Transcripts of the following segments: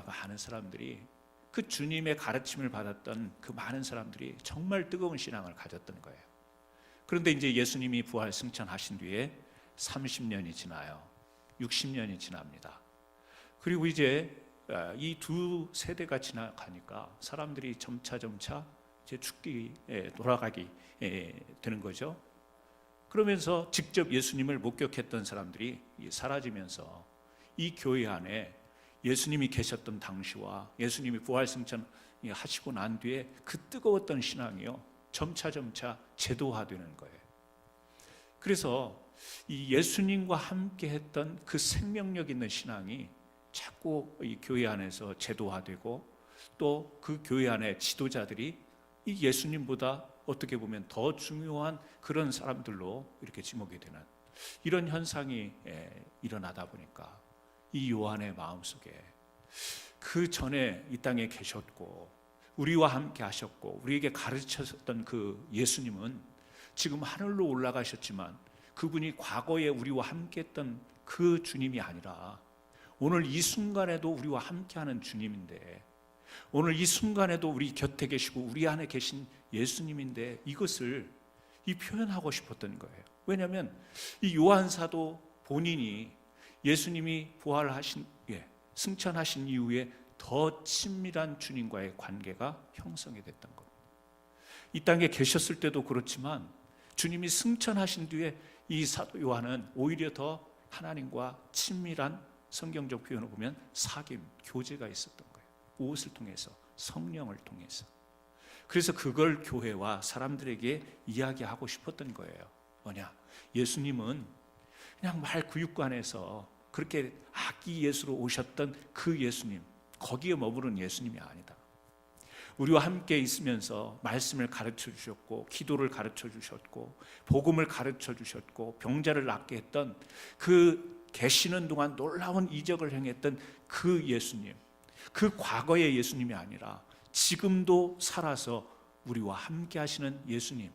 사도들과 많은 사람들이 그 주님의 가르침을 받았던 그 많은 사람들이 정말 뜨거운 신앙을 가졌던 거예요. 그런데 이제 예수님이 부활 승천하신 뒤에 30년이 지나요. 60년이 지납니다. 그리고 이제 아, 이두 세대가 지나가니까 사람들이 점차 점차 이제 죽기에 돌아가기 에, 되는 거죠. 그러면서 직접 예수님을 목격했던 사람들이 사라지면서 이 교회 안에 예수님이 계셨던 당시와 예수님이 부활승천 하시고 난 뒤에 그 뜨거웠던 신앙이요 점차 점차 제도화되는 거예요. 그래서 이 예수님과 함께 했던 그 생명력 있는 신앙이 자꾸 이 교회 안에서 제도화되고 또 그 교회 안에 지도자들이 이 예수님보다 어떻게 보면 더 중요한 그런 사람들로 이렇게 지목이 되는 이런 현상이 예, 일어나다 보니까 이 요한의 마음속에 그 전에 이 땅에 계셨고 우리와 함께 하셨고 우리에게 가르쳤던 그 예수님은 지금 하늘로 올라가셨지만 그분이 과거에 우리와 함께 했던 그 주님이 아니라 오늘 이 순간에도 우리와 함께하는 주님인데 오늘 이 순간에도 우리 곁에 계시고 우리 안에 계신 예수님인데 이것을 이 표현하고 싶었던 거예요. 왜냐하면 이 요한사도 본인이 예수님이 부활하신 예, 승천하신 이후에 더 친밀한 주님과의 관계가 형성이 됐던 겁니다. 이 땅에 계셨을 때도 그렇지만 주님이 승천하신 뒤에 이 사도 요한은 오히려 더 하나님과 친밀한 성경적 표현을 보면 사귐, 교제가 있었던 거예요. 옷을 통해서, 성령을 통해서. 그래서 그걸 교회와 사람들에게 이야기하고 싶었던 거예요. 뭐냐? 예수님은 그냥 말 구육관에서 그렇게 아기 예수로 오셨던 그 예수님, 거기에 머무른 예수님이 아니다. 우리와 함께 있으면서 말씀을 가르쳐 주셨고, 기도를 가르쳐 주셨고, 복음을 가르쳐 주셨고, 병자를 낫게 했던 그 계시는 동안 놀라운 이적을 행했던 그 예수님, 그 과거의 예수님이 아니라 지금도 살아서 우리와 함께 하시는 예수님,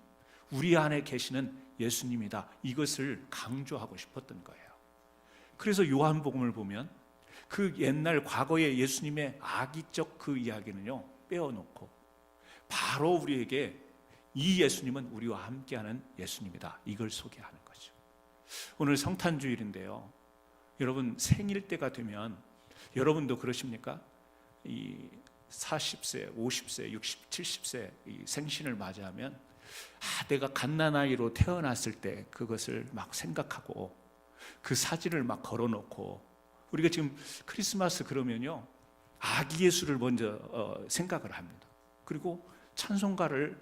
우리 안에 계시는 예수님이다. 이것을 강조하고 싶었던 거예요. 그래서 요한복음을 보면 그 옛날 과거의 예수님의 악의적 그 이야기는요, 빼어놓고 바로 우리에게 이 예수님은 우리와 함께하는 예수님이다. 이걸 소개하는 거죠. 오늘 성탄주일인데요. 여러분 생일 때가 되면 여러분도 그러십니까? 이 40세, 50세, 60, 70세 이 생신을 맞이하면 아, 내가 갓난아이로 태어났을 때 그것을 막 생각하고 그 사진을 막 걸어놓고 우리가 지금 크리스마스 그러면요 아기 예수를 먼저 어, 생각을 합니다. 그리고 찬송가를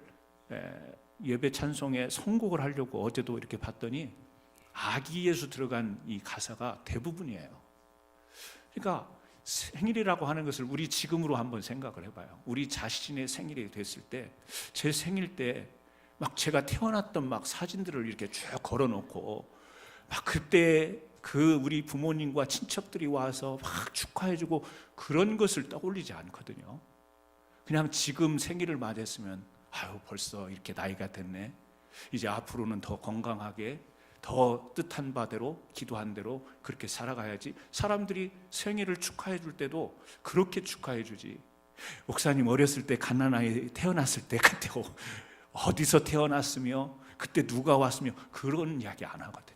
에, 예배 찬송에 선곡을 하려고 어제도 이렇게 봤더니 아기 예수 들어간 이 가사가 대부분이에요. 그러니까 생일이라고 하는 것을 우리 지금으로 한번 생각을 해봐요. 우리 자신의 생일이 됐을 때, 제 생일 때, 막 제가 태어났던 막 사진들을 이렇게 쭉 걸어놓고, 막 그때 그 우리 부모님과 친척들이 와서 막 축하해주고 그런 것을 떠올리지 않거든요. 그냥 지금 생일을 맞았으면, 아유, 벌써 이렇게 나이가 됐네. 이제 앞으로는 더 건강하게 더 뜻한 바대로 기도한 대로 그렇게 살아가야지. 사람들이 생일을 축하해 줄 때도 그렇게 축하해 주지. 목사님 어렸을 때 갓난아이 태어났을 때 그때 어디서 태어났으며 그때 누가 왔으며 그런 이야기 안 하거든요.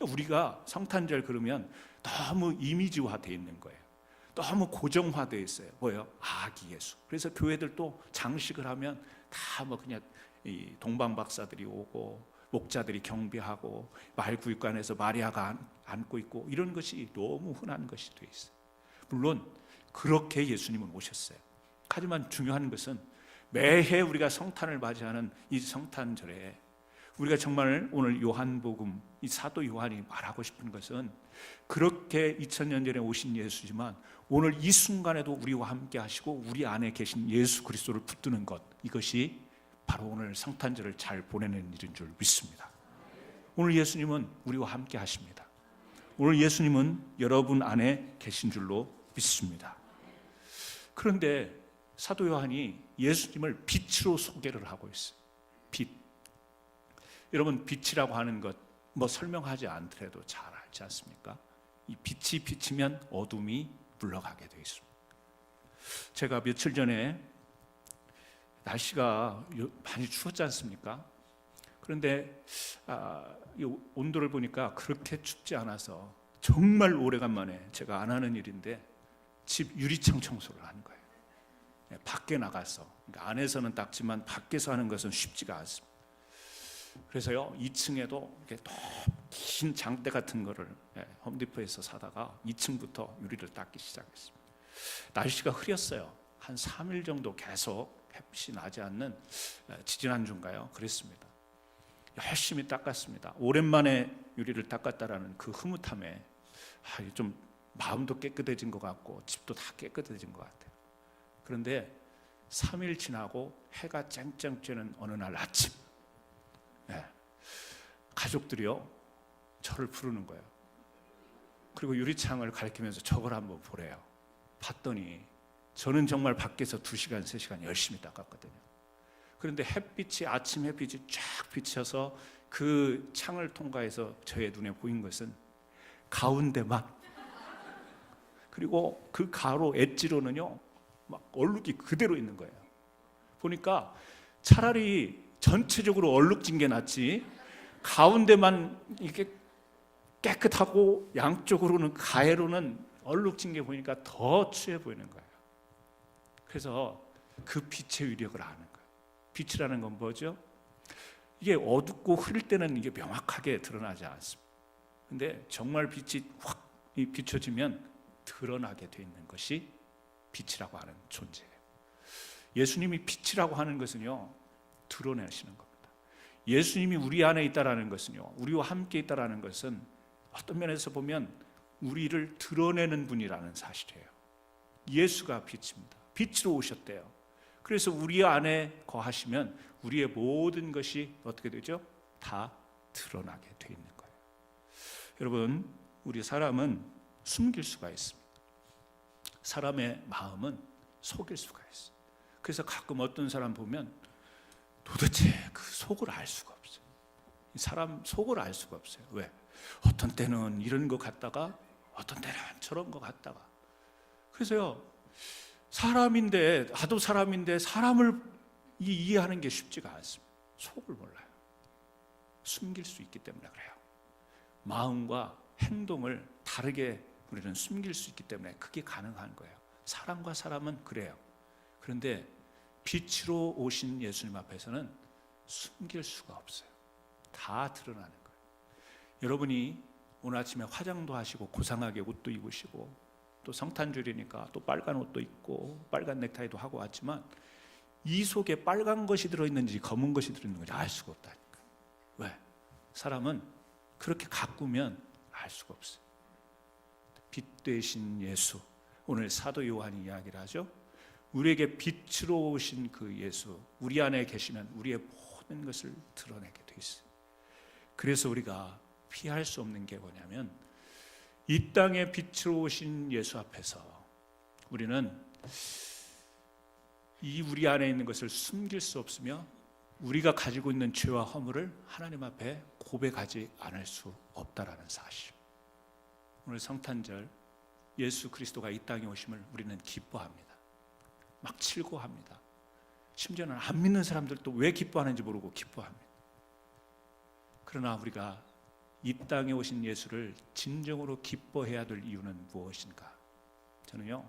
우리가 성탄절 그러면 너무 이미지화돼 있는 거예요. 너무 고정화돼 있어요. 뭐예요? 아기 예수. 그래서 교회들도 장식을 하면 다 뭐 그냥 이 동방 박사들이 오고 목자들이 경배하고 말구육관에서 마리아가 안고 있고 이런 것이 너무 흔한 것이 돼 있어요. 물론 그렇게 예수님은 오셨어요. 하지만 중요한 것은 매해 우리가 성탄을 맞이하는 이 성탄절에 우리가 정말 오늘 요한복음 이 사도 요한이 말하고 싶은 것은 그렇게 2000년 전에 오신 예수지만 오늘 이 순간에도 우리와 함께 하시고 우리 안에 계신 예수 그리스도를 붙드는 것 이것이 바로 오늘 성탄절을 잘 보내는 일인 줄 믿습니다. 오늘 예수님은 우리와 함께 하십니다. 오늘 예수님은 여러분 안에 계신 줄로 믿습니다. 그런데 사도 요한이 예수님을 빛으로 소개를 하고 있어요. 빛. 여러분 빛이라고 하는 것 뭐 설명하지 않더라도 잘 알지 않습니까? 이 빛이 비치면 어둠이 물러가게 되어 있습니다. 제가 며칠 전에 날씨가 요- 많이 추웠지 않습니까? 그런데 아, 이 온도를 보니까 그렇게 춥지 않아서 정말 오래간만에 제가 안 하는 일인데 집 유리창 청소를 하는 거예요. 네, 밖에 나가서 그러니까 안에서는 닦지만 밖에서 하는 것은 쉽지가 않습니다. 그래서요 2층에도 이렇게 긴 장대 같은 거를 예, 홈디포에서 사다가 2층부터 유리를 닦기 시작했습니다. 날씨가 흐렸어요. 한 3일 정도 계속 햇빛이 나지 않는 예, 지지난 주인가요? 그랬습니다. 열심히 닦았습니다. 오랜만에 유리를 닦았다라는 그 흐뭇함에 아, 좀 마음도 깨끗해진 것 같고 집도 다 깨끗해진 것 같아요. 그런데 3일 지나고 해가 쨍쨍 쬐는 어느 날 아침 예, 가족들이요 저를 부르는 거예요. 그리고 유리창을 가리키면서 저걸 한번 보래요. 봤더니 저는 정말 밖에서 2시간, 3시간 열심히 닦았거든요. 그런데 햇빛이 아침 햇빛이 쫙 비쳐서 그 창을 통과해서 저의 눈에 보인 것은 가운데만 그리고 그 가로 엣지로는요 막 얼룩이 그대로 있는 거예요. 보니까 차라리 전체적으로 얼룩진 게 낫지 가운데만 이게 깨끗하고 양쪽으로는 가해로는 얼룩진 게 보니까 더 추해 보이는 거예요. 그래서 그 빛의 위력을 아는 거예요. 빛이라는 건 뭐죠? 이게 어둡고 흐릴 때는 이게 명확하게 드러나지 않습니다. 근데 정말 빛이 확이 비춰지면 드러나게 돼 있는 것이 빛이라고 하는 존재예요. 예수님이 빛이라고 하는 것은요 드러내시는 겁니다. 예수님이 우리 안에 있다라는 것은요 우리와 함께 있다라는 것은 어떤 면에서 보면 우리를 드러내는 분이라는 사실이에요. 예수가 빛입니다. 빛으로 오셨대요. 그래서 우리 안에 거하시면 우리의 모든 것이 어떻게 되죠? 다 드러나게 돼 있는 거예요. 여러분, 우리 사람은 숨길 수가 있습니다. 사람의 마음은 속일 수가 있어요. 그래서 가끔 어떤 사람 보면 도대체 그 속을 알 수가 없어요. 이 사람 속을 알 수가 없어요. 왜? 어떤 때는 이런 것 같다가 어떤 때는 저런 것 같다가 그래서요 사람인데 나도 사람인데 사람을 이- 이해하는 게 쉽지가 않습니다. 속을 몰라요. 숨길 수 있기 때문에 그래요. 마음과 행동을 다르게 우리는 숨길 수 있기 때문에 그게 가능한 거예요. 사람과 사람은 그래요. 그런데 빛으로 오신 예수님 앞에서는 숨길 수가 없어요. 다 드러나는 거예요. 여러분이 오늘 아침에 화장도 하시고 고상하게 옷도 입으시고 또 성탄절이니까 또 빨간 옷도 입고 빨간 넥타이도 하고 왔지만 이 속에 빨간 것이 들어있는지 검은 것이 들어있는 건지 알 수가 없다니까. 왜? 사람은 그렇게 가꾸면 알 수가 없어요. 빛 되신 예수. 오늘 사도 요한이 이야기를 하죠. 우리에게 빛으로 오신 그 예수, 우리 안에 계시면 우리의 모든 것을 드러내게 돼 있어요. 그래서 우리가 피할 수 없는 게 뭐냐면 이 땅에 빛으로 오신 예수 앞에서 우리는 이 우리 안에 있는 것을 숨길 수 없으며 우리가 가지고 있는 죄와 허물을 하나님 앞에 고백하지 않을 수 없다라는 사실. 오늘 성탄절 예수 그리스도가 이 땅에 오심을 우리는 기뻐합니다. 막 칠고합니다. 심지어는 안 믿는 사람들도 왜 기뻐하는지 모르고 기뻐합니다. 그러나 우리가 이 땅에 오신 예수를 진정으로 기뻐해야 될 이유는 무엇인가? 저는요,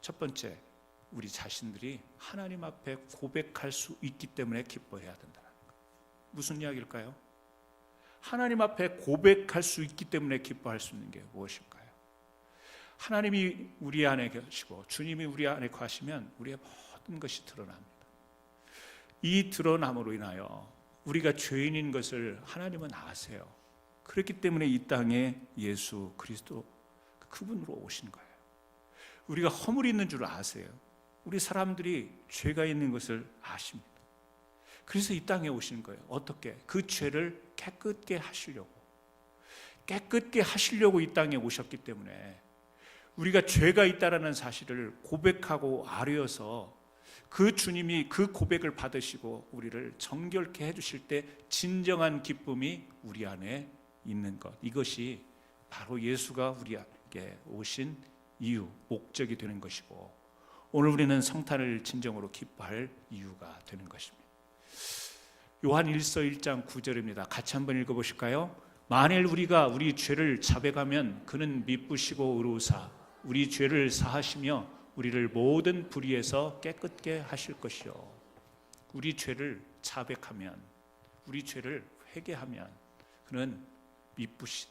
첫 번째, 우리 자신들이 하나님 앞에 고백할 수 있기 때문에 기뻐해야 된다는 것. 무슨 이야기일까요? 하나님 앞에 고백할 수 있기 때문에 기뻐할 수 있는 게 무엇일까요? 하나님이 우리 안에 계시고 주님이 우리 안에 거하시면 우리의 모든 것이 드러납니다. 이 드러남으로 인하여 우리가 죄인인 것을 하나님은 아세요. 그렇기 때문에 이 땅에 예수 그리스도 그분으로 오신 거예요. 우리가 허물이 있는 줄 아세요. 우리 사람들이 죄가 있는 것을 아십니다. 그래서 이 땅에 오신 거예요. 어떻게? 그 죄를 깨끗게 하시려고. 깨끗게 하시려고 이 땅에 오셨기 때문에 우리가 죄가 있다라는 사실을 고백하고 아뢰어서 그 주님이 그 고백을 받으시고 우리를 정결케 해 주실 때 진정한 기쁨이 우리 안에 있는 것. 이것이 바로 예수가 우리에게 오신 이유, 목적이 되는 것이고 오늘 우리는 성탄을 진정으로 기뻐할 이유가 되는 것입니다. 요한 1서 1장 9절입니다. 같이 한번 읽어 보실까요? 만일 우리가 우리 죄를 자백하면 그는 미쁘시고 의로우사 우리 죄를 사하시며 우리를 모든 불의에서 깨끗게 하실 것이요. 우리 죄를 자백하면 우리 죄를 회개하면 그는 미쁘신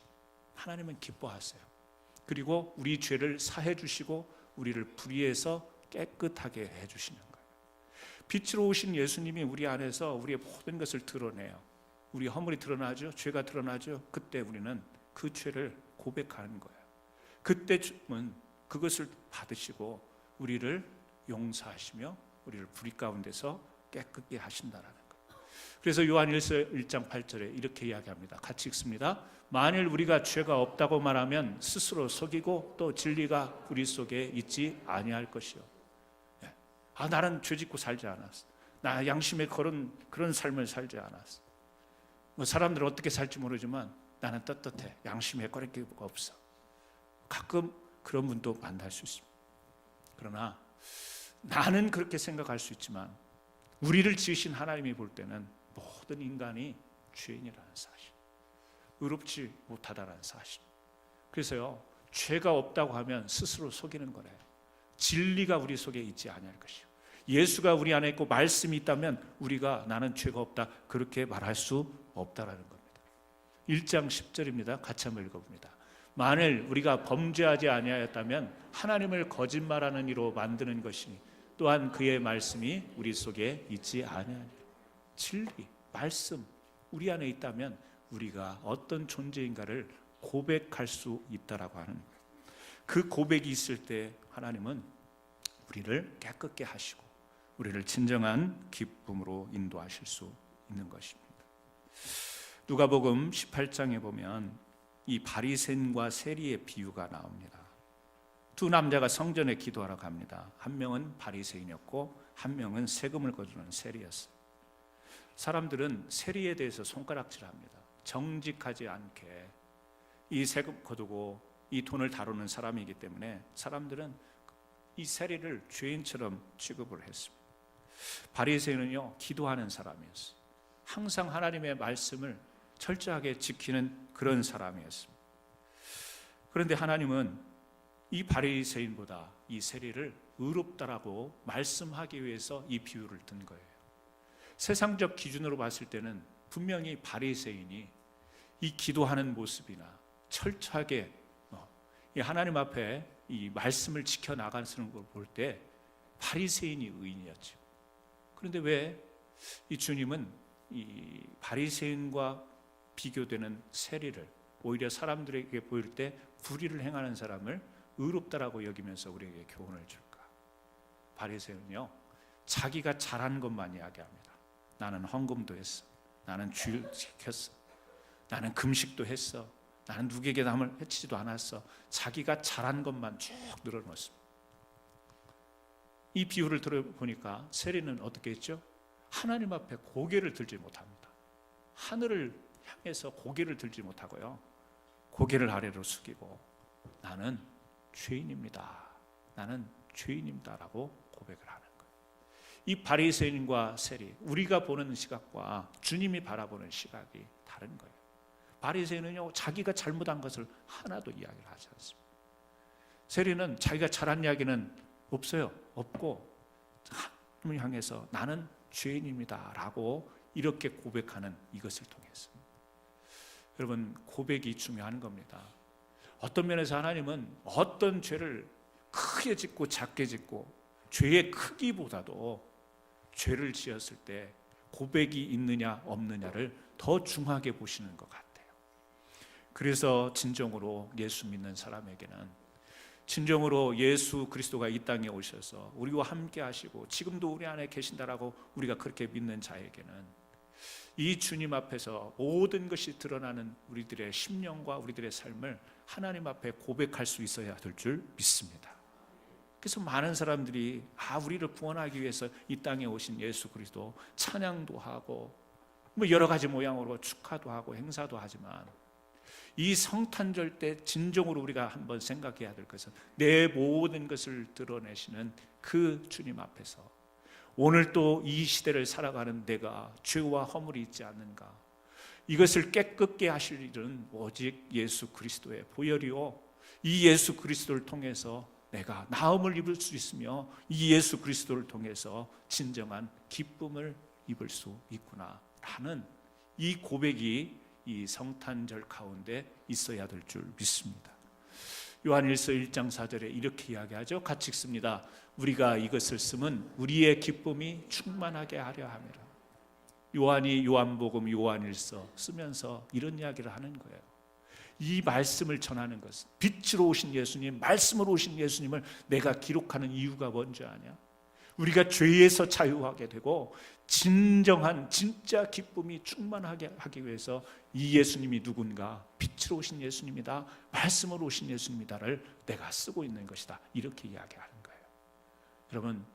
하나님은 기뻐하세요. 그리고 우리 죄를 사해 주시고 우리를 불의에서 깨끗하게 해 주시는. 빛으로 오신 예수님이 우리 안에서 우리의 모든 것을 드러내요. 우리 허물이 드러나죠. 죄가 드러나죠. 그때 우리는 그 죄를 고백하는 거예요. 그때쯤은 그것을 받으시고 우리를 용서하시며 우리를 불의 가운데서 깨끗게 하신다라는 거예요. 그래서 요한 1서 1장 8절에 이렇게 이야기합니다. 같이 읽습니다. 만일 우리가 죄가 없다고 말하면 스스로 속이고 또 진리가 우리 속에 있지 아니할 것이요. 예. 아 나는 죄 짓고 살지 않았어. 나 양심에 그런 그런 삶을 살지 않았어. 뭐 사람들은 어떻게 살지 모르지만 나는 떳떳해. 양심에 거릴 게 없어. 가끔 그런 분도 만날 수 있습니다. 그러나 나는 그렇게 생각할 수 있지만 우리를 지으신 하나님이 볼 때는 모든 인간이 죄인이라는 사실, 의롭지 못하다라는 사실. 그래서요 죄가 없다고 하면 스스로 속이는 거래요. 진리가 우리 속에 있지 아니할 것이요. 예수가 우리 안에 있고 말씀이 있다면 우리가 나는 죄가 없다 그렇게 말할 수 없다라는 겁니다. 1장 10절입니다. 같이 한번 읽어봅니다. 만일 우리가 범죄하지 아니하였다면 하나님을 거짓말하는 이로 만드는 것이니 또한 그의 말씀이 우리 속에 있지 아니하니 진리 말씀 우리 안에 있다면 우리가 어떤 존재인가를 고백할 수 있다라고 하는. 그 고백이 있을 때 하나님은 우리를 깨끗게 하시고 우리를 진정한 기쁨으로 인도하실 수 있는 것입니다. 누가복음 18장에 보면 이 바리새인과 세리의 비유가 나옵니다. 두 남자가 성전에 기도하러 갑니다. 한 명은 바리새인이었고 한 명은 세금을 거두는 세리였어요. 사람들은 세리에 대해서 손가락질합니다. 정직하지 않게 이 세금 거두고 이 돈을 다루는 사람이기 때문에 사람들은 이 세리를 죄인처럼 취급을 했습니다. 바리새인은요 기도하는 사람이었어요. 항상 하나님의 말씀을 철저하게 지키는 그런 사람이었습니다. 그런데 하나님은 이 바리새인보다 이 세리를 의롭다라고 말씀하기 위해서 이 비유를 든 거예요. 세상적 기준으로 봤을 때는 분명히 바리새인이 이 기도하는 모습이나 철저하게 어, 이 하나님 앞에 이 말씀을 지켜 나가는 걸 볼 때 바리새인이 의인이었죠. 그런데 왜 이 주님은 이 바리새인과 비교되는 세리를 오히려 사람들에게 보일 때 불의를 행하는 사람을 의롭다라고 여기면서 우리에게 교훈을 줄까? 바리새인은요 자기가 잘한 것만 이야기합니다. 나는 헌금도 했어. 나는 주일 지켰어. 나는 금식도 했어. 나는 누구에게 남을 해치지도 않았어. 자기가 잘한 것만 쭉 늘어놓습니다. 이 비유를 들어보니까 세리는 어떻게 했죠? 하나님 앞에 고개를 들지 못합니다. 하늘을 향해서 고개를 들지 못하고요. 고개를 아래로 숙이고 나는 죄인입니다. 나는 죄인입니다라고 고백을 하는 거예요. 이 바리새인과 세리 우리가 보는 시각과 주님이 바라보는 시각이 다른 거예요. 바리새인은요 자기가 잘못한 것을 하나도 이야기를 하지 않습니다. 세리는 자기가 잘한 이야기는 없어요. 없고 하나님을 향해서 나는 죄인입니다라고 이렇게 고백하는 이것을 통해서 여러분 고백이 중요한 겁니다. 어떤 면에서 하나님은 어떤 죄를 크게 짓고 작게 짓고 죄의 크기보다도 죄를 지었을 때 고백이 있느냐 없느냐를 더 중하게 보시는 것 같아요. 그래서 진정으로 예수 믿는 사람에게는 진정으로 예수 그리스도가 이 땅에 오셔서 우리와 함께 하시고 지금도 우리 안에 계신다라고 우리가 그렇게 믿는 자에게는 이 주님 앞에서 모든 것이 드러나는 우리들의 심령과 우리들의 삶을 하나님 앞에 고백할 수 있어야 될 줄 믿습니다. 그래서 많은 사람들이 아 우리를 구원하기 위해서 이 땅에 오신 예수 그리스도 찬양도 하고 뭐 여러 가지 모양으로 축하도 하고 행사도 하지만 이 성탄절 때 진정으로 우리가 한번 생각해야 될 것은 내 모든 것을 드러내시는 그 주님 앞에서 오늘 또 이 시대를 살아가는 내가 죄와 허물이 있지 않는가? 이것을 깨끗게 하실 일은 오직 예수 그리스도의 보혈이요. 이 예수 그리스도를 통해서 내가 나음을 입을 수 있으며 이 예수 그리스도를 통해서 진정한 기쁨을 입을 수 있구나라는 이 고백이 이 성탄절 가운데 있어야 될 줄 믿습니다. 요한일서 1장 4절에 이렇게 이야기하죠. 같이 읽습니다. 우리가 이것을 쓰면 우리의 기쁨이 충만하게 하려 함이라. 요한이 요한복음 요한일서 쓰면서 이런 이야기를 하는 거예요. 이 말씀을 전하는 것은 빛으로 오신 예수님, 말씀으로 오신 예수님을 내가 기록하는 이유가 뭔지 아냐? 우리가 죄에서 자유하게 되고 진정한 진짜 기쁨이 충만하게 하기 위해서 이 예수님이 누군가 빛으로 오신 예수님이다 말씀으로 오신 예수님이다를 내가 쓰고 있는 것이다. 이렇게 이야기하는 거예요. 여러분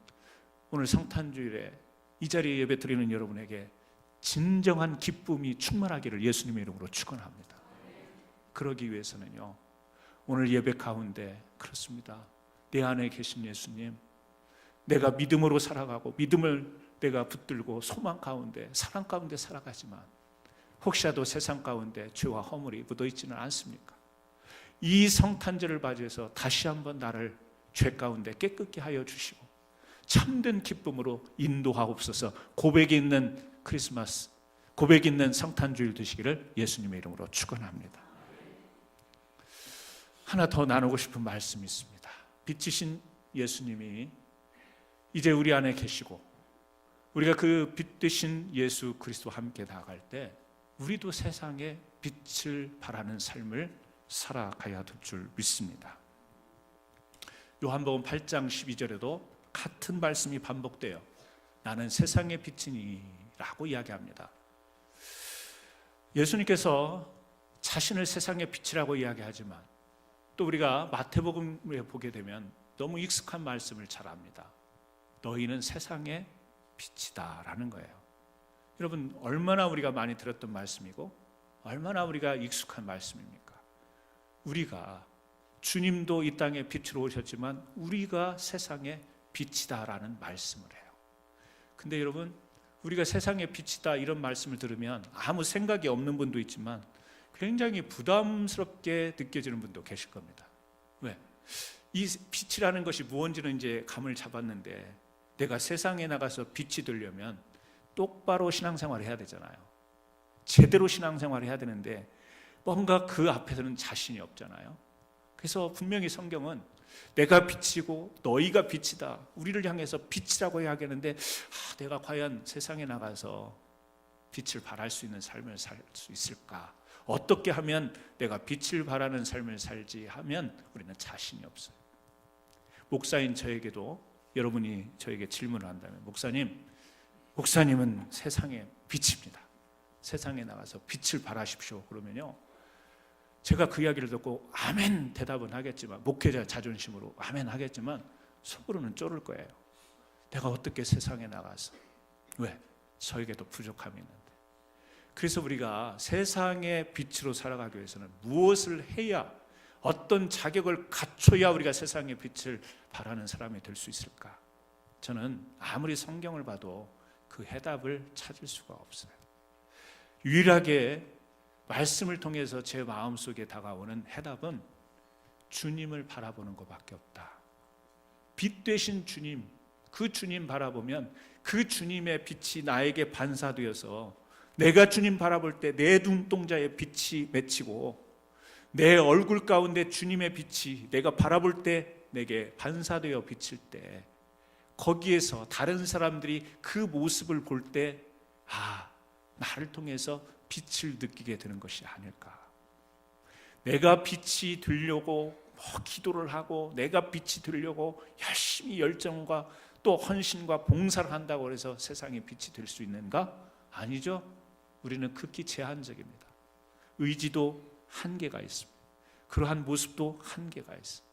오늘 성탄주일에 이 자리에 예배 드리는 여러분에게 진정한 기쁨이 충만하기를 예수님의 이름으로 축원합니다. 그러기 위해서는요 오늘 예배 가운데 그렇습니다. 내 안에 계신 예수님 내가 믿음으로 살아가고 믿음을 내가 붙들고 소망 가운데 사랑 가운데 살아가지만 혹시라도 세상 가운데 죄와 허물이 묻어 있지는 않습니까? 이 성탄절을 맞이해서 다시 한번 나를 죄 가운데 깨끗게 하여 주시고 참된 기쁨으로 인도하옵소서 고백이 있는 크리스마스 고백 있는 성탄주일 되시기를 예수님의 이름으로 축원합니다. 하나 더 나누고 싶은 말씀이 있습니다. 빛이신 예수님이 이제 우리 안에 계시고 우리가 그 빛 되신 예수 그리스도와 함께 나아갈 때 우리도 세상에 빛을 발하는 삶을 살아가야 될 줄 믿습니다. 요한복음 8장 12절에도 같은 말씀이 반복돼요. 나는 세상의 빛이니라고 이야기합니다. 예수님께서 자신을 세상의 빛이라고 이야기하지만 또 우리가 마태복음에 보게 되면 너무 익숙한 말씀을 잘 압니다. 너희는 세상의 빛이다라는 거예요. 여러분 얼마나 우리가 많이 들었던 말씀이고 얼마나 우리가 익숙한 말씀입니까? 우리가 주님도 이 땅에 빛으로 오셨지만 우리가 세상의 빛이다라는 말씀을 해요. 근데 여러분 우리가 세상의 빛이다 이런 말씀을 들으면 아무 생각이 없는 분도 있지만 굉장히 부담스럽게 느껴지는 분도 계실 겁니다. 왜? 이 빛이라는 것이 무언지는 이제 감을 잡았는데 내가 세상에 나가서 빛이 되려면 똑바로 신앙생활을 해야 되잖아요. 제대로 신앙생활을 해야 되는데 뭔가 그 앞에서는 자신이 없잖아요. 그래서 분명히 성경은 내가 빛이고 너희가 빛이다. 우리를 향해서 빛이라고 이야기하는데 아, 내가 과연 세상에 나가서 빛을 발할 수 있는 삶을 살 수 있을까? 어떻게 하면 내가 빛을 발하는 삶을 살지 하면 우리는 자신이 없어요. 목사인 저에게도 여러분이 저에게 질문을 한다면 목사님, 목사님은 세상의 빛입니다. 세상에 나가서 빛을 발하십시오. 그러면요. 제가 그 이야기를 듣고 아멘 대답은 하겠지만 목회자 자존심으로 아멘 하겠지만 속으로는 쫄을 거예요. 내가 어떻게 세상에 나가서 왜 저에게도 부족함이 있는데 그래서 우리가 세상의 빛으로 살아가기 위해서는 무엇을 해야 어떤 자격을 갖춰야 우리가 세상의 빛을 발하는 사람이 될 수 있을까? 저는 아무리 성경을 봐도 그 해답을 찾을 수가 없어요. 유일하게 말씀을 통해서 제 마음속에 다가오는 해답은 주님을 바라보는 것밖에 없다. 빛 되신 주님, 그 주님 바라보면 그 주님의 빛이 나에게 반사되어서 내가 주님 바라볼 때 내 눈동자에 빛이 맺히고 내 얼굴 가운데 주님의 빛이 내가 바라볼 때 내게 반사되어 비칠 때 거기에서 다른 사람들이 그 모습을 볼 때 아, 나를 통해서 빛을 느끼게 되는 것이 아닐까. 내가 빛이 되려고 뭐 기도를 하고 내가 빛이 되려고 열심히 열정과 또 헌신과 봉사를 한다고 해서 세상에 빛이 될 수 있는가? 아니죠. 우리는 극히 제한적입니다. 의지도 한계가 있습니다. 그러한 모습도 한계가 있습니다.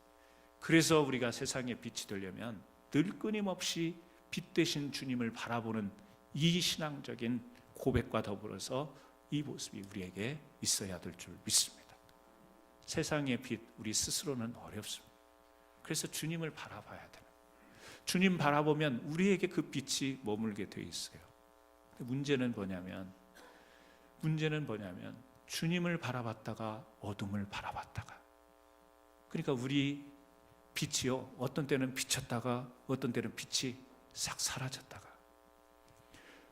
그래서 우리가 세상에 빛이 되려면 늘 끊임없이 빛 되신 주님을 바라보는 이 신앙적인 고백과 더불어서 이 모습이 우리에게 있어야 될 줄 믿습니다. 세상의 빛 우리 스스로는 어렵습니다. 그래서 주님을 바라봐야 돼요. 주님 바라보면 우리에게 그 빛이 머물게 돼 있어요. 문제는 뭐냐면 문제는 뭐냐면 주님을 바라봤다가 어둠을 바라봤다가. 그러니까 우리 빛이요. 어떤 때는 비쳤다가 어떤 때는 빛이 싹 사라졌다가.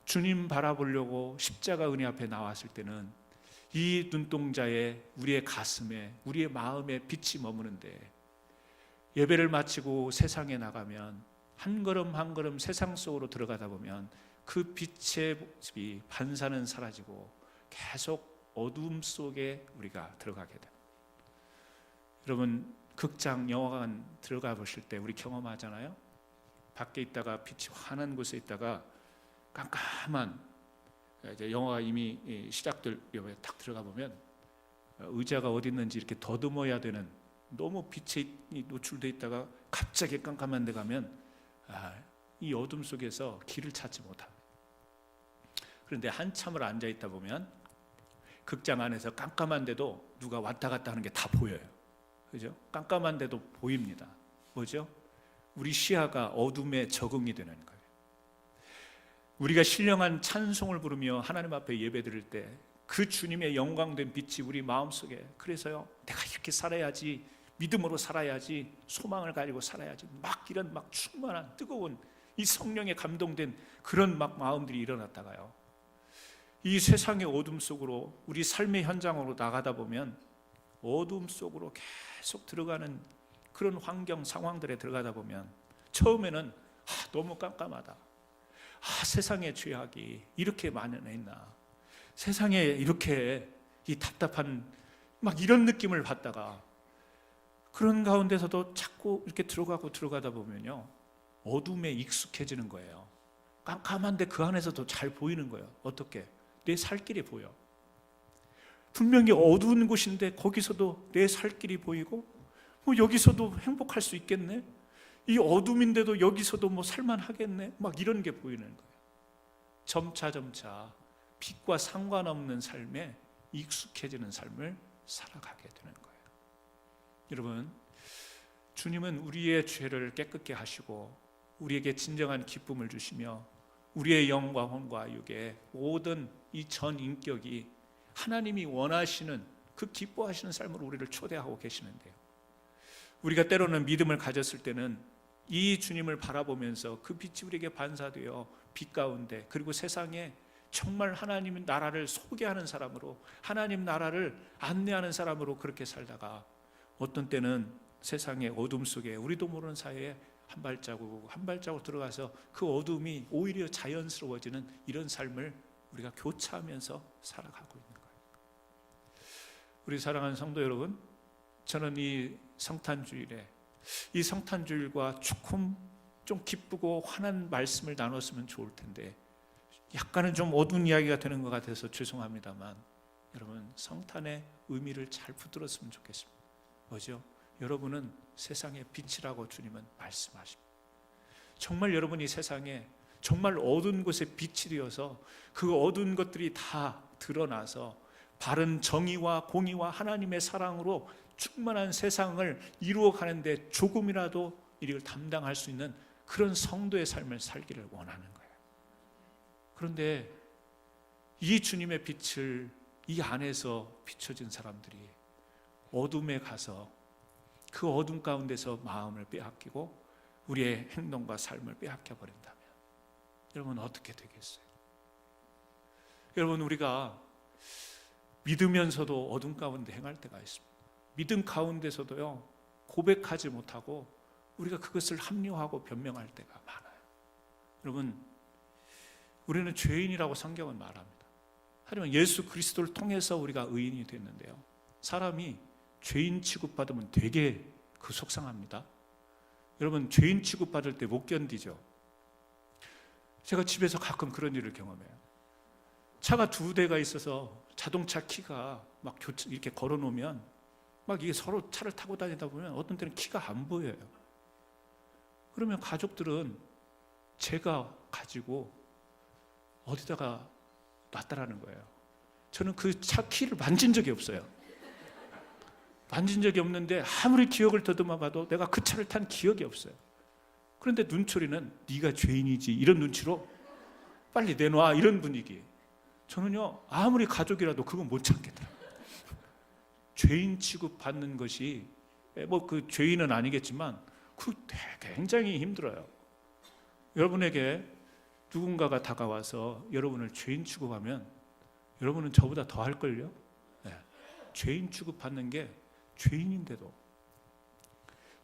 주님 바라보려고 십자가 은혜 앞에 나왔을 때는 이 눈동자에 우리의 가슴에 우리의 마음에 빛이 머무는데 예배를 마치고 세상에 나가면 한 걸음 한 걸음 세상 속으로 들어가다 보면 그 빛의 모습이 반사는 사라지고 계속 어둠 속에 우리가 들어가게 됩니다. 여러분 극장 영화관 들어가 보실 때 우리 경험하잖아요. 밖에 있다가 빛이 환한 곳에 있다가 깜깜한 이제 영화가 이미 시작될 때딱 들어가 보면 의자가 어디 있는지 이렇게 더듬어야 되는 너무 빛에 노출돼 있다가 갑자기 깜깜한 데 가면 아, 이 어둠 속에서 길을 찾지 못합니다. 그런데 한참을 앉아 있다 보면 극장 안에서 깜깜한데도 누가 왔다 갔다 하는 게 다 보여요. 그죠? 깜깜한데도 보입니다. 뭐죠? 우리 시야가 어둠에 적응이 되는 거예요. 우리가 신령한 찬송을 부르며 하나님 앞에 예배드릴 때 그 주님의 영광된 빛이 우리 마음속에 그래서요 내가 이렇게 살아야지 믿음으로 살아야지 소망을 가지고 살아야지 막 이런 막 충만한 뜨거운 이 성령에 감동된 그런 막 마음들이 일어났다가요 이 세상의 어둠 속으로 우리 삶의 현장으로 나가다 보면 어둠 속으로 계속 들어가는 그런 환경 상황들에 들어가다 보면 처음에는 아, 너무 깜깜하다. 아, 세상의 죄악이 이렇게 만연했나. 세상에 이렇게 이 답답한 막 이런 느낌을 받다가 그런 가운데서도 자꾸 이렇게 들어가고 들어가다 보면요. 어둠에 익숙해지는 거예요. 깜깜한데 그 안에서도 잘 보이는 거예요. 어떻게? 내 살 길이 보여. 분명히 어두운 곳인데 거기서도 내 살 길이 보이고 뭐 여기서도 행복할 수 있겠네. 이 어둠인데도 여기서도 뭐 살만하겠네. 막 이런 게 보이는 거예요. 점차 점차 빛과 상관없는 삶에 익숙해지는 삶을 살아가게 되는 거예요. 여러분, 주님은 우리의 죄를 깨끗게 하시고 우리에게 진정한 기쁨을 주시며 우리의 영과 혼과 육의 모든 이 전 인격이 하나님이 원하시는 그 기뻐하시는 삶으로 우리를 초대하고 계시는데요. 우리가 때로는 믿음을 가졌을 때는 이 주님을 바라보면서 그 빛이 우리에게 반사되어 빛 가운데 그리고 세상에 정말 하나님 나라를 소개하는 사람으로 하나님 나라를 안내하는 사람으로 그렇게 살다가 어떤 때는 세상의 어둠 속에 우리도 모르는 사이에 한 발자국 한 발자국 들어가서 그 어둠이 오히려 자연스러워지는 이런 삶을 우리가 교차하면서 살아가고 있는 거예요. 우리 사랑하는 성도 여러분, 저는 이 성탄 주일에 이 성탄 주일과 조금 좀 기쁘고 환한 말씀을 나눴으면 좋을 텐데 약간은 좀 어두운 이야기가 되는 것 같아서 죄송합니다만 여러분 성탄의 의미를 잘 붙들었으면 좋겠습니다. 뭐죠? 여러분은 세상의 빛이라고 주님은 말씀하십니다. 정말 여러분이 세상에 정말 어두운 곳에 빛이 되어서 그 어두운 것들이 다 드러나서 바른 정의와 공의와 하나님의 사랑으로 충만한 세상을 이루어 가는데 조금이라도 이를 담당할 수 있는 그런 성도의 삶을 살기를 원하는 거예요. 그런데 이 주님의 빛을 이 안에서 비춰진 사람들이 어둠에 가서 그 어둠 가운데서 마음을 빼앗기고 우리의 행동과 삶을 빼앗겨 버린다면 여러분 어떻게 되겠어요? 여러분 우리가 믿으면서도 어둠 가운데 행할 때가 있습니다. 믿음 가운데서도요 고백하지 못하고 우리가 그것을 합리화하고 변명할 때가 많아요. 여러분 우리는 죄인이라고 성경은 말합니다. 하지만 예수 그리스도를 통해서 우리가 의인이 됐는데요. 사람이 죄인 취급받으면 되게 그 속상합니다. 여러분 죄인 취급받을 때 못 견디죠. 제가 집에서 가끔 그런 일을 경험해요. 차가 두 대가 있어서 자동차 키가 막 교체 이렇게 걸어 놓으면 막 이게 서로 차를 타고 다니다 보면 어떤 때는 키가 안 보여요. 그러면 가족들은 제가 가지고 어디다가 놨다라는 거예요. 저는 그 차 키를 만진 적이 없어요. 만진 적이 없는데 아무리 기억을 더듬어 봐도 내가 그 차를 탄 기억이 없어요. 그런데 눈초리는 네가 죄인이지 이런 눈치로 빨리 내놔 이런 분위기. 저는요 아무리 가족이라도 그거 못 참겠더라고요. 죄인 취급 받는 것이 뭐 그 죄인은 아니겠지만 그 굉장히 힘들어요. 여러분에게 누군가가 다가와서 여러분을 죄인 취급하면 여러분은 저보다 더 할걸요? 네. 죄인 취급받는 게 죄인인데도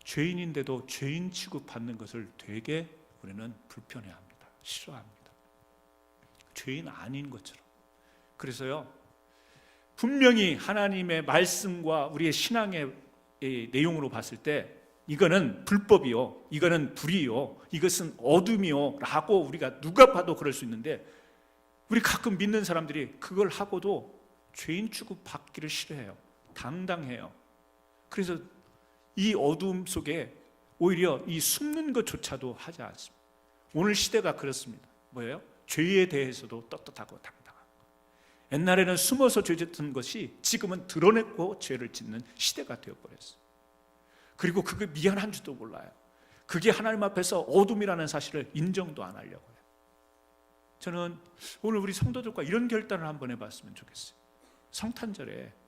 죄인인데도 죄인 취급받는 것을 되게 우리는 불편해합니다. 싫어합니다. 죄인 아닌 것처럼. 그래서요. 분명히 하나님의 말씀과 우리의 신앙의 이 내용으로 봤을 때 이거는 불법이요. 이거는 불이요. 이것은 어둠이요. 라고 우리가 누가 봐도 그럴 수 있는데 우리 가끔 믿는 사람들이 그걸 하고도 죄인 취급 받기를 싫어해요. 당당해요. 그래서 이 어둠 속에 오히려 이 숨는 것조차도 하지 않습니다. 오늘 시대가 그렇습니다. 뭐예요? 죄에 대해서도 떳떳하고 당당하고. 옛날에는 숨어서 죄 짓는 것이 지금은 드러내고 죄를 짓는 시대가 되어버렸어요. 그리고 그게 미안한 줄도 몰라요. 그게 하나님 앞에서 어둠이라는 사실을 인정도 안 하려고 해요. 저는 오늘 우리 성도들과 이런 결단을 한번 해봤으면 좋겠어요. 성탄절에 뭐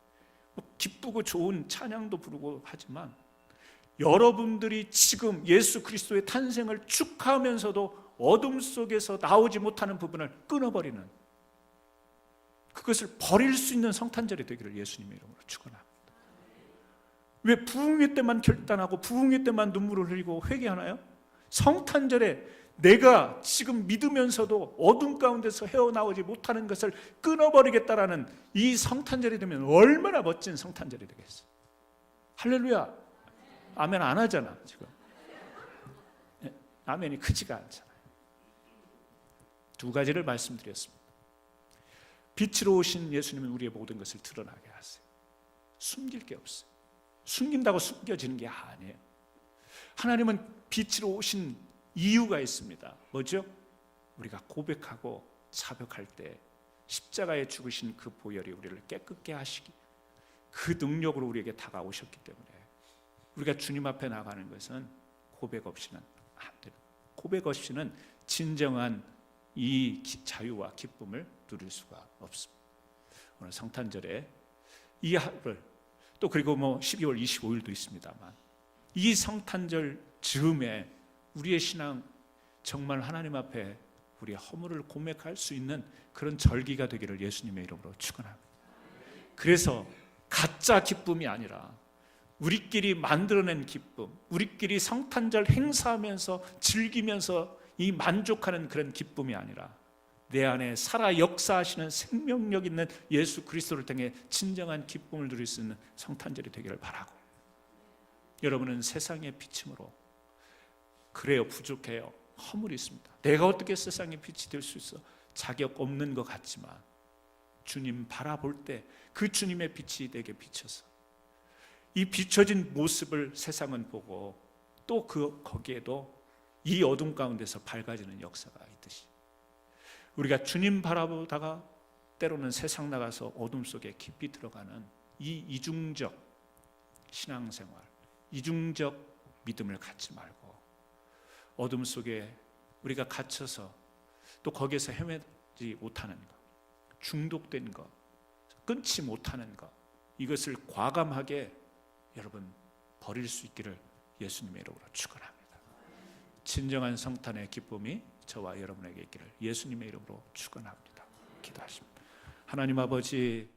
기쁘고 좋은 찬양도 부르고 하지만 여러분들이 지금 예수 그리스도의 탄생을 축하하면서도 어둠 속에서 나오지 못하는 부분을 끊어버리는 그것을 버릴 수 있는 성탄절이 되기를 예수님의 이름으로 축원합니다. 왜 부흥회 때만 결단하고 부흥회 때만 눈물을 흘리고 회개하나요? 성탄절에 내가 지금 믿으면서도 어둠 가운데서 헤어나오지 못하는 것을 끊어버리겠다라는 이 성탄절이 되면 얼마나 멋진 성탄절이 되겠어. 할렐루야. 아멘 안 하잖아, 지금. 예, 아멘이 크지가 않잖아요. 두 가지를 말씀드렸습니다. 빛으로 오신 예수님은 우리의 모든 것을 드러나게 하세요. 숨길 게 없어요. 숨긴다고 숨겨지는 게 아니에요. 하나님은 빛으로 오신 이유가 있습니다. 뭐죠? 우리가 고백하고 자백할 때 십자가에 죽으신 그 보혈이 우리를 깨끗게 하시기 그 능력으로 우리에게 다가오셨기 때문에 우리가 주님 앞에 나가는 것은 고백 없이는 안 됩니다. 고백 없이는 진정한 이 자유와 기쁨을 누릴 수가 없습니다. 오늘 성탄절에 이 하루를 또 그리고 뭐 12월 25일도 있습니다만 이 성탄절 즈음에 우리의 신앙 정말 하나님 앞에 우리의 허물을 고백할 수 있는 그런 절기가 되기를 예수님의 이름으로 축원합니다. 그래서 가짜 기쁨이 아니라 우리끼리 만들어낸 기쁨, 우리끼리 성탄절 행사하면서 즐기면서 이 만족하는 그런 기쁨이 아니라 내 안에 살아 역사하시는 생명력 있는 예수 그리스도를 통해 진정한 기쁨을 누릴 수 있는 성탄절이 되기를 바라고 여러분은 세상의 비침으로 그래요 부족해요. 허물이 있습니다. 내가 어떻게 세상의 빛이 될 수 있어? 자격 없는 것 같지만 주님 바라볼 때 그 주님의 빛이 내게 비쳐서 이 비춰진 모습을 세상은 보고 또 그 거기에도 이 어둠 가운데서 밝아지는 역사가 있듯이 우리가 주님 바라보다가 때로는 세상 나가서 어둠 속에 깊이 들어가는 이 이중적 신앙생활, 이중적 믿음을 갖지 말고 어둠 속에 우리가 갇혀서 또 거기에서 헤매지 못하는 것, 중독된 것, 끊지 못하는 것, 이것을 과감하게 여러분 버릴 수 있기를 예수님의 이름으로 축원합니다. 진정한 성탄의 기쁨이 저와 여러분에게 있기를 예수님의 이름으로 축원합니다. 기도하십니다. 하나님 아버지